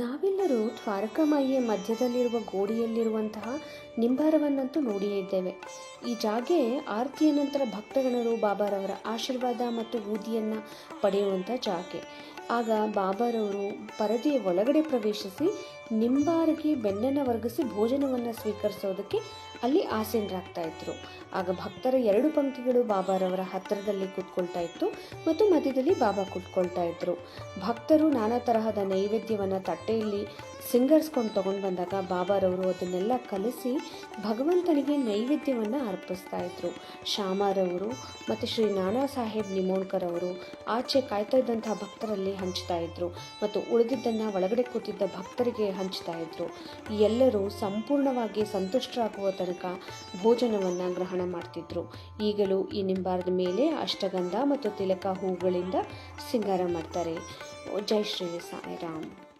ನಾವೆಲ್ಲರೂ ದ್ವಾರಕಾಮಾಯಿಯ ಮಧ್ಯದಲ್ಲಿರುವ ಗೋಡಿಯಲ್ಲಿರುವಂತಹ ನಿಂಬಾರವನ್ನಂತೂ ನೋಡಿಯೇ ಇದ್ದೇವೆ. ಈ ಜಾಗೆ ಆರತಿಯ ನಂತರ ಭಕ್ತಗಣರು ಬಾಬಾರವರ ಆಶೀರ್ವಾದ ಮತ್ತು ಬೂದಿಯನ್ನು ಪಡೆಯುವಂಥ ಜಾಗೆ. ಆಗ ಬಾಬಾರವರು ಪರದೆಯ ಒಳಗಡೆ ಪ್ರವೇಶಿಸಿ ನಿಂಬಾರಿಗೆ ಬೆನ್ನನ್ನು ವರ್ಗಿಸಿ ಭೋಜನವನ್ನು ಸ್ವೀಕರಿಸೋದಕ್ಕೆ ಅಲ್ಲಿ ಆಸೀನರಾಗ್ತಾ ಇದ್ರು ಆಗ ಭಕ್ತರ ಎರಡು ಪಂಕ್ತಿಗಳು ಬಾಬಾರವರ ಹತ್ತಿರದಲ್ಲಿ ಕೂತ್ಕೊಳ್ತಾ ಇತ್ತು ಮತ್ತು ಮಧ್ಯದಲ್ಲಿ ಬಾಬಾ ಕೂತ್ಕೊಳ್ತಾ ಇದ್ರು ಭಕ್ತರು ನಾನಾ ತರಹದ ನೈವೇದ್ಯವನ್ನು ತಟ್ಟೆಯಲ್ಲಿ ಸಿಂಗರಿಸ್ಕೊಂಡು ತಗೊಂಡು ಬಂದಾಗ ಬಾಬಾರವರು ಅದನ್ನೆಲ್ಲ ಕಲಿಸಿ ಭಗವಂತನಿಗೆ ನೈವೇದ್ಯವನ್ನು ಅರ್ಪಿಸ್ತಾ ಇದ್ರು. ಶ್ಯಾಮಾರವರು ಮತ್ತು ಶ್ರೀ ನಾನಾ ಸಾಹೇಬ್ ನಿಮೋಣ್ಕರ್ ಅವರು ಆಚೆ ಕಾಯ್ತಾ ಇದ್ದಂತಹ ಭಕ್ತರಲ್ಲಿ ಹಂಚ್ತಾ ಇದ್ರು. ಮತ್ತು ಉಳಿದಿದ್ದನ್ನು ಒಳಗಡೆ ಕೂತಿದ್ದ ಭಕ್ತರಿಗೆ ಹಂಚ್ತಾ ಇದ್ರು. ಎಲ್ಲರೂ ಸಂಪೂರ್ಣವಾಗಿ ಸಂತುಷ್ಟರಾಗುವ ತನಕ ಭೋಜನವನ್ನು ಗ್ರಹಣ ಮಾಡ್ತಿದ್ರು. ಈಗಲೂ ಈ ನಿಂಬಾರದ ಮೇಲೆ ಅಷ್ಟಗಂಧ ಮತ್ತು ತಿಲಕ ಹೂಗಳಿಂದ ಸಿಂಗಾರ ಮಾಡ್ತಾರೆ. ಜೈ ಶ್ರೀ ಸಾಯಿರಾಮ್.